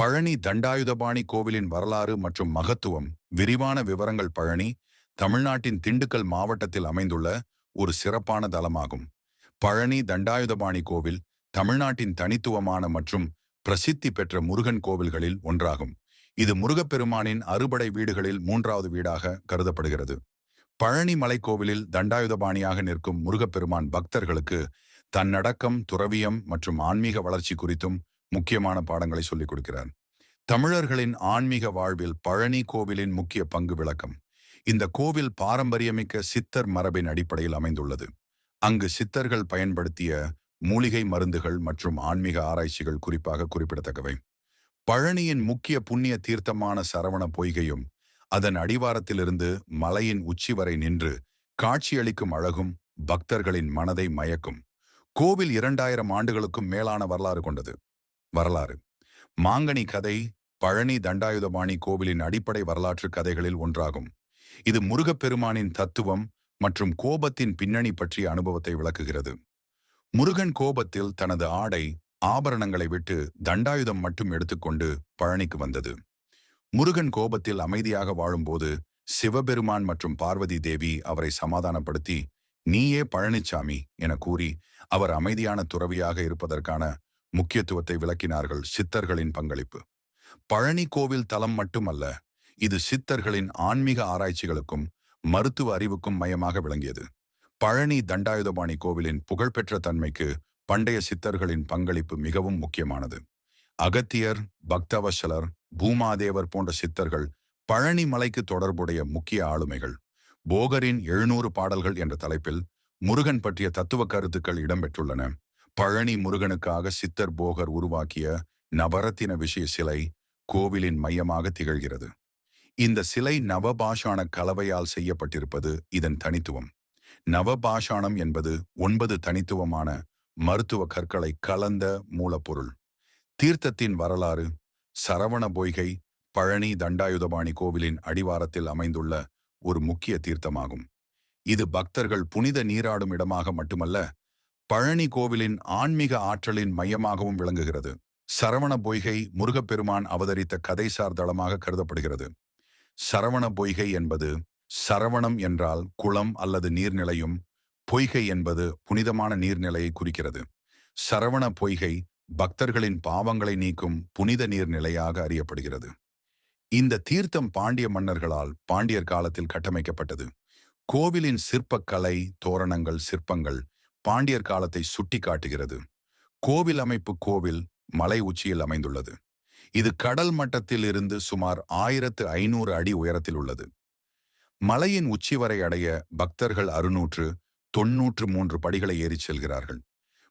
பழனி தண்டாயுதபாணி கோவிலின் வரலாறு மற்றும் மகத்துவம் விரிவான விவரங்கள் பழனி தமிழ்நாட்டின் திண்டுக்கல் மாவட்டத்தில் அமைந்துள்ள ஒரு சிறப்பான தலமாகும். பழனி தண்டாயுதபாணி கோவில் தமிழ்நாட்டின் தனித்துவமான மற்றும் பிரசித்தி பெற்ற முருகன் கோவில்களில் ஒன்றாகும். இது முருகப்பெருமானின் அறுபடை வீடுகளில் மூன்றாவது வீடாக கருதப்படுகிறது. பழனி மலைக்கோவிலில் தண்டாயுதபாணியாக நிற்கும் முருகப்பெருமான் பக்தர்களுக்கு தன்னடக்கம் துறவியம் மற்றும் ஆன்மீக வளர்ச்சி குறித்தும் முக்கியமான பாடங்களை சொல்லிக் கொடுக்கிறார். தமிழர்களின் ஆன்மீக வாழ்வில் பழனி கோவிலின் முக்கிய பங்கு விளக்கம். இந்த கோவில் பாரம்பரியமிக்க சித்தர் மரபின் அடிப்படையில் அமைந்துள்ளது. அங்கு சித்தர்கள் பயன்படுத்திய மூலிகை மருந்துகள் மற்றும் ஆன்மீக ஆராய்ச்சிகள் குறிப்பாக குறிப்பிடத்தக்கவை. பழனியின் முக்கிய புண்ணிய தீர்த்தமான சரவண பொய்கையும் அதன் அடிவாரத்திலிருந்து மலையின் உச்சி வரை நின்று காட்சியளிக்கும் அழகும் பக்தர்களின் மனதை மயக்கும். கோவில் இரண்டாயிரம் ஆண்டுகளுக்கும் மேலான வரலாறு கொண்டது. வரலாறு. மாங்கனி கதை பழனி தண்டாயுதபாணி கோவிலின் அடிப்படை வரலாற்று கதைகளில் ஒன்றாகும். இது முருகப்பெருமானின் தத்துவம் மற்றும் கோபத்தின் பின்னணி பற்றிய அனுபவத்தை விளக்குகிறது. முருகன் கோபத்தில் தனது ஆடை ஆபரணங்களை விட்டு தண்டாயுதம் மட்டும் எடுத்துக்கொண்டு பழனிக்கு வந்தது. முருகன் கோபத்தில் அமைதியாக வாழும்போது சிவபெருமான் மற்றும் பார்வதி தேவி அவரை சமாதானப்படுத்தி நீயே பழனிச்சாமி என கூறி அவர் அமைதியான துறவியாக இருப்பதற்கான முக்கியத்துவத்தை விளக்கினார்கள் சித்தர்களின் பங்களிப்பு. பழனி கோவில் தலம் மட்டுமல்ல இது சித்தர்களின் ஆன்மீக ஆராய்ச்சிகளுக்கும் மருத்துவ அறிவுக்கும் மையமாக விளங்கியது. பழனி தண்டாயுதபாணி கோவிலின் புகழ்பெற்ற தன்மைக்கு பண்டைய சித்தர்களின் பங்களிப்பு மிகவும் முக்கியமானது. அகத்தியர் பக்தவசலர் பூமாதேவர் போன்ற சித்தர்கள் பழனி மலைக்கு தொடர்புடைய முக்கிய ஆளுமைகள். போகரின் எழுநூறு பாடல்கள் என்ற தலைப்பில் முருகன் பற்றிய தத்துவ கருத்துக்கள் இடம்பெற்றுள்ளன பழனி முருகனுக்காக சித்தர் போகர் உருவாக்கிய நவரத்தின விஷய சிலை கோவிலின் மையமாக திகழ்கிறது. இந்த சிலை நவபாஷாண கலவையால் செய்யப்பட்டிருப்பது இதன் தனித்துவம். நவபாஷாணம் என்பது ஒன்பது தனித்துவமான மருத்துவ கற்களை கலந்த மூலப்பொருள். தீர்த்தத்தின் வரலாறு சரவண பொய்கை பழனி தண்டாயுதபாணி கோவிலின் அடிவாரத்தில் அமைந்துள்ள ஒரு முக்கிய தீர்த்தமாகும். இது பக்தர்கள் புனித நீராடும் இடமாக மட்டுமல்ல பழனி கோவிலின் ஆன்மீக ஆற்றலின் மையமாகவும் விளங்குகிறது. சரவண பொய்கை முருகப்பெருமான் அவதரித்த கதைசார் தளமாக கருதப்படுகிறது. சரவண பொய்கை என்பது சரவணம் என்றால் குளம் அல்லது நீர்நிலையும் பொய்கை என்பது புனிதமான நீர்நிலையை குறிக்கிறது. சரவண பொய்கை பக்தர்களின் பாவங்களை நீக்கும் புனித நீர்நிலையாக அறியப்படுகிறது. இந்த தீர்த்தம் பாண்டிய மன்னர்களால் பாண்டியர் காலத்தில் கட்டமைக்கப்பட்டது. கோவிலின் சிற்பக்கலை தோரணங்கள் சிற்பங்கள் பாண்டியர் காலத்தை சுட்டி காட்டுகிறது. கோவில் அமைப்பு கோவில் மலை உச்சியில் அமைந்துள்ளது. இது கடல் மட்டத்தில் இருந்து சுமார் ஆயிரத்து ஐநூறு அடி உயரத்தில் உள்ளது. மலையின் உச்சி வரை அடைய பக்தர்கள் அறுநூற்று தொன்னூற்று மூன்று படிகளை ஏறிச் செல்கிறார்கள்.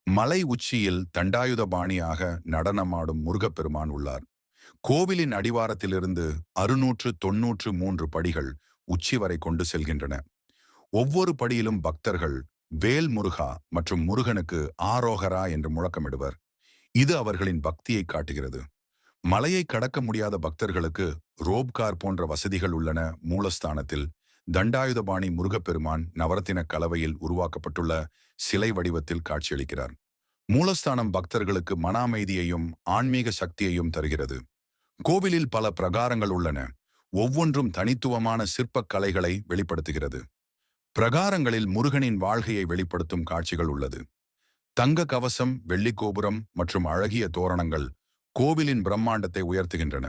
மலை உச்சியில் தண்டாயுத பாணியாக நடனமாடும் முருகப்பெருமான் உள்ளார். கோவிலின் அடிவாரத்திலிருந்து அறுநூற்று தொன்னூற்று மூன்று படிகள் உச்சி வரை கொண்டு செல்கின்றன. ஒவ்வொரு படியிலும் பக்தர்கள் வேல் முருகா மற்றும் முருகனுக்கு ஆரோகரா என்று முழக்கமிடுவர். இது அவர்களின் பக்தியை காட்டுகிறது. மலையை கடக்க முடியாத பக்தர்களுக்கு ரோப்கார் போன்ற வசதிகள் உள்ளன. மூலஸ்தானத்தில் தண்டாயுதபாணி முருகப்பெருமான் நவரத்தின கலவையில் உருவாக்கப்பட்டுள்ள சிலை வடிவத்தில் காட்சியளிக்கிறார். மூலஸ்தானம் பக்தர்களுக்கு மன அமைதியையும் ஆன்மீக சக்தியையும் தருகிறது. கோவிலில் பல பிரகாரங்கள் உள்ளன. ஒவ்வொன்றும் தனித்துவமான சிற்பக் கலைகளை வெளிப்படுத்துகிறது. பிரகாரங்களில் முருகனின் வாழ்கையை வெளிப்படுத்தும் காட்சிகள் உள்ளது. தங்க கவசம் வெள்ளிக்கோபுரம் மற்றும் அழகிய தோரணங்கள் கோவிலின் பிரம்மாண்டத்தை உயர்த்துகின்றன.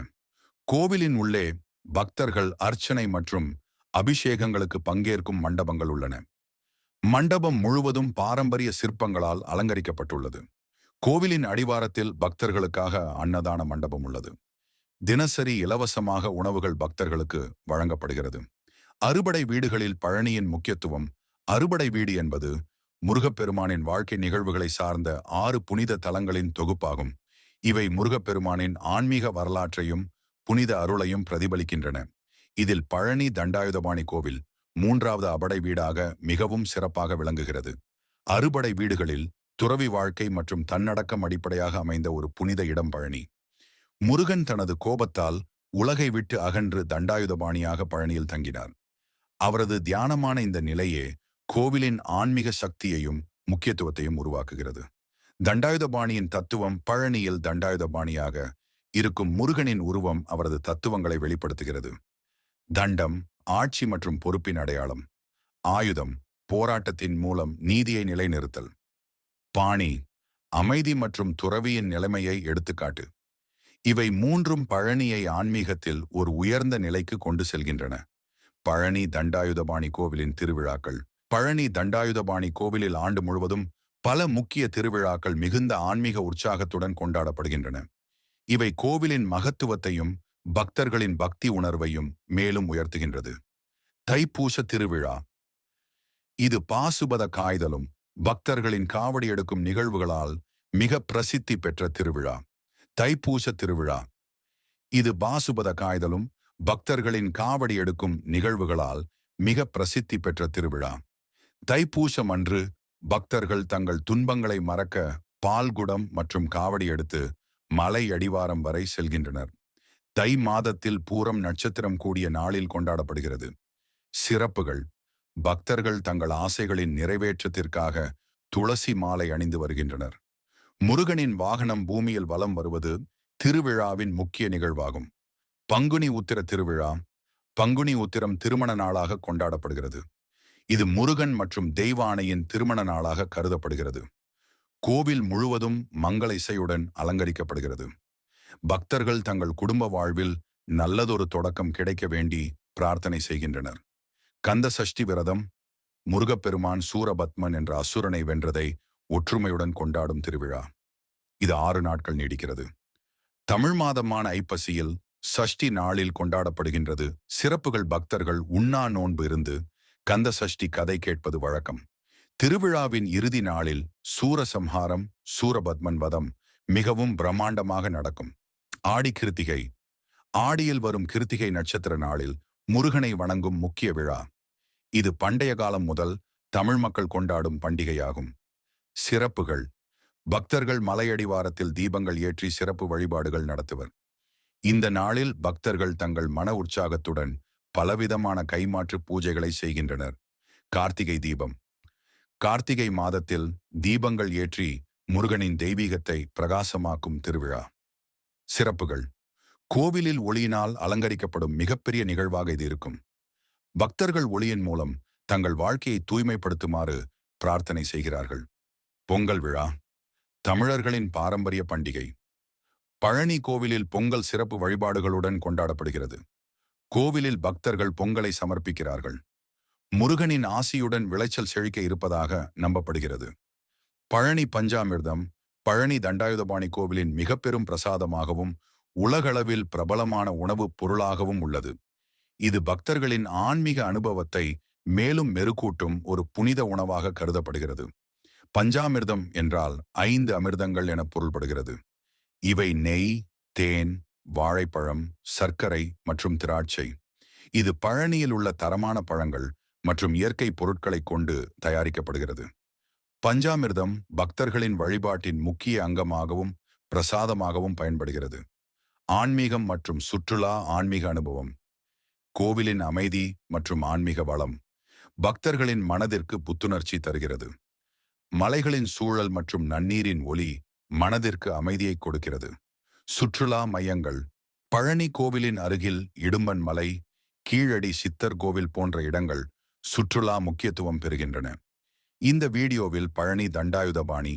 கோவிலின் உள்ளே பக்தர்கள் அர்ச்சனை மற்றும் அபிஷேகங்களுக்கு பங்கேற்கும் மண்டபங்கள் உள்ளன. மண்டபம் முழுவதும் பாரம்பரிய சிற்பங்களால் அலங்கரிக்கப்பட்டுள்ளது. கோவிலின் அடிவாரத்தில் பக்தர்களுக்காக அன்னதான மண்டபம் உள்ளது. தினசரி இலவசமாக உணவுகள் பக்தர்களுக்கு வழங்கப்படுகிறது. அறுபடை வீடுகளில் பழனியின் முக்கியத்துவம் அறுபடை வீடு என்பது முருகப்பெருமானின் வாழ்க்கை நிகழ்வுகளை சார்ந்த ஆறு புனித தலங்களின் தொகுப்பாகும். இவை முருகப்பெருமானின் ஆன்மீக வரலாற்றையும் புனித அருளையும் பிரதிபலிக்கின்றன. இதில் பழனி தண்டாயுதபாணி கோவில் மூன்றாவது அபடை வீடாக மிகவும் சிறப்பாக விளங்குகிறது. அறுபடை வீடுகளில் துறவி வாழ்க்கை மற்றும் தன்னடக்கம் அடிப்படையாக அமைந்த ஒரு புனித இடம் பழனி. முருகன் தனது கோபத்தால் உலகை விட்டு அகன்று தண்டாயுதபாணியாக பழனியில் தங்கினார். அவரது தியானமான இந்த நிலையே கோவிலின் ஆன்மீக சக்தியையும் முக்கியத்துவத்தையும் உருவாக்குகிறது. தண்டாயுதபாணியின் தத்துவம் பழனியில் தண்டாயுதபாணியாக இருக்கும் முருகனின் உருவம் அவரது தத்துவங்களை வெளிப்படுத்துகிறது. தண்டம் ஆட்சி மற்றும் பொறுப்பின் அடையாளம். ஆயுதம் போராட்டத்தின் மூலம் நீதியை நிலைநிறுத்தல். பாணி அமைதி மற்றும் துறவியின் நிலைமையை எடுத்துக்காட்டு. இவை மூன்றும் பழனியை ஆன்மீகத்தில் ஒரு உயர்ந்த நிலைக்கு கொண்டு செல்கின்றன. பழனி தண்டாயுதபாணி கோவிலின் திருவிழாக்கள். பழனி தண்டாயுதபாணி கோவிலில் ஆண்டு முழுவதும் பல முக்கிய திருவிழாக்கள் மிகுந்த ஆன்மீக உற்சாகத்துடன் கொண்டாடப்படுகின்றன. இவை கோவிலின் மகத்துவத்தையும் பக்தர்களின் பக்தி உணர்வையும் மேலும் உயர்த்துகின்றது. தைப்பூச திருவிழா. இது பாசுபத காய்தலும் பக்தர்களின் காவடி எடுக்கும் நிகழ்வுகளால் மிக பிரசித்தி பெற்ற திருவிழா. தைப்பூச திருவிழா. இது பாசுபத காய்தலும் பக்தர்களின் காவடி எடுக்கும் நிகழ்வுகளால் மிக பிரசித்தி பெற்ற திருவிழா. தைப்பூசம் அன்று பக்தர்கள் தங்கள் துன்பங்களை மறக்க பால்குடம் மற்றும் காவடி எடுத்து மலை அடிவாரம் வரை செல்கின்றனர். தை மாதத்தில் பூரம் நட்சத்திரம் கூடிய நாளில் கொண்டாடப்படுகிறது. சிறப்புகள். பக்தர்கள் தங்கள் ஆசைகளின் நிறைவேற்றத்திற்காக துளசி மாலை அணிந்து வருகின்றனர். முருகனின் வாகனம் பூமியில் வலம் வருவது திருவிழாவின் முக்கிய நிகழ்வாகும். பங்குனி உத்திர திருவிழா பங்குனி உத்திரம் திருமண நாளாக கொண்டாடப்படுகிறது. இது முருகன் மற்றும் தெய்வானையின் திருமண நாளாக கருதப்படுகிறது. கோவில் முழுவதும் மங்கள இசையுடன் அலங்கரிக்கப்படுகிறது. பக்தர்கள் தங்கள் குடும்ப வாழ்வில் நல்லதொரு தொடக்கம் கிடைக்க வேண்டி பிரார்த்தனை செய்கின்றனர். கந்த சஷ்டி விரதம் முருகப்பெருமான் சூரபத்மன் என்ற அசுரனை வென்றதை ஒற்றுமையுடன் கொண்டாடும் திருவிழா. இது ஆறு நாட்கள் நீடிக்கிறது. தமிழ் மாதமான ஐப்பசியில் சஷ்டி நாளில் கொண்டாடப்படுகின்றது. சிறப்புகள் பக்தர்கள் உண்ணா நோன்பு இருந்து கந்த சஷ்டி கதை கேட்பது வழக்கம். திருவிழாவின் இறுதி நாளில் சூரசம்ஹாரம் சூரபத்மன் வதம் மிகவும் பிரம்மாண்டமாக நடக்கும். ஆடி கிருத்திகை. ஆடியில் வரும் கிருத்திகை நட்சத்திர நாளில் முருகனை வணங்கும் முக்கிய விழா. இது பண்டைய காலம் முதல் தமிழ் மக்கள் கொண்டாடும் பண்டிகையாகும். சிறப்புகள். பக்தர்கள் மலையடிவாரத்தில் தீபங்கள் ஏற்றி சிறப்பு வழிபாடுகள் நடத்துவர். இந்த நாளில் பக்தர்கள் தங்கள் மன உற்சாகத்துடன் பலவிதமான கைமாற்று பூஜைகளை செய்கின்றனர். கார்த்திகை தீபம். கார்த்திகை மாதத்தில் தீபங்கள் ஏற்றி முருகனின் தெய்வீகத்தை பிரகாசமாக்கும் திருவிழா. சிறப்புகள். கோவிலில் ஒளியினால் அலங்கரிக்கப்படும் மிகப்பெரிய நிகழ்வாக இது இருக்கும். பக்தர்கள் ஒளியின் மூலம் தங்கள் வாழ்க்கையை தூய்மைப்படுத்துமாறு பிரார்த்தனை செய்கிறார்கள். பொங்கல் விழா. தமிழர்களின் பாரம்பரிய பண்டிகை. பழனி கோவிலில் பொங்கல் சிறப்பு வழிபாடுகளுடன் கொண்டாடப்படுகிறது. கோவிலில் பக்தர்கள் பொங்கலை சமர்ப்பிக்கிறார்கள். முருகனின் ஆசியுடன் விளைச்சல் செழிக்க இருப்பதாக நம்பப்படுகிறது. பழனி பஞ்சாமிர்தம் பழனி தண்டாயுதபாணி கோவிலின் மிக பெரும் பிரசாதமாகவும் உலகளவில் பிரபலமான உணவுப் பொருளாகவும் உள்ளது. இது பக்தர்களின் ஆன்மீக அனுபவத்தை மேலும் மெருகூட்டும் ஒரு புனித உணவாக கருதப்படுகிறது. பஞ்சாமிர்தம் என்றால் ஐந்து அமிர்தங்கள் என பொருள்படுகிறது. இவை நெய் தேன் வாழைப்பழம் சர்க்கரை மற்றும் திராட்சை. இது பழனியில் உள்ள தரமான பழங்கள் மற்றும் இயற்கை பொருட்களை கொண்டு தயாரிக்கப்படுகிறது. பஞ்சாமிர்தம் பக்தர்களின் வழிபாட்டின் முக்கிய அங்கமாகவும் பிரசாதமாகவும் பயன்படுகிறது. ஆன்மீகம் மற்றும் சுற்றுலா ஆன்மீக அனுபவம். கோவிலின் அமைதி மற்றும் ஆன்மீக வளம் பக்தர்களின் மனதிற்கு புத்துணர்ச்சி தருகிறது. மலைகளின் சூழல் மற்றும் நன்னீரின் ஒளி மனதிற்கு அமைதியை கொடுக்கிறது. சுற்றுலா மையங்கள் பழனி கோவிலின் அருகில் இடும்பன் மலை கீழடி சித்தர் கோவில் போன்ற இடங்கள் சுற்றுலா முக்கியத்துவம் பெறுகின்றன. இந்த வீடியோவில் பழனி தண்டாயுதபாணி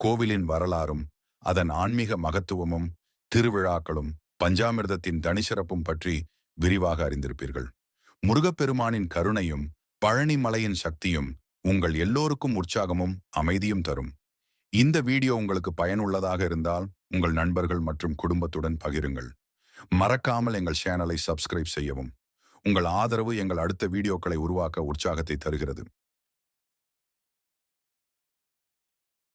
கோவிலின் வரலாறும் அதன் ஆன்மீக மகத்துவமும் திருவிழாக்களும் பஞ்சாமிர்தத்தின் தனிச்சிறப்பும் பற்றி விரிவாக அறிந்திருப்பீர்கள். முருகப்பெருமானின் கருணையும் பழனி மலையின் சக்தியும் உங்கள் எல்லோருக்கும் உற்சாகமும் அமைதியும் தரும். இந்த வீடியோ உங்களுக்கு பயனுள்ளதாக இருந்தால் உங்கள் நண்பர்கள் மற்றும் குடும்பத்துடன் பகிருங்கள். மறக்காமல் எங்கள் சேனலை சப்ஸ்கிரைப் செய்யவும். உங்கள் ஆதரவு எங்கள் அடுத்த வீடியோக்களை உருவாக்க உற்சாகத்தை தருகிறது.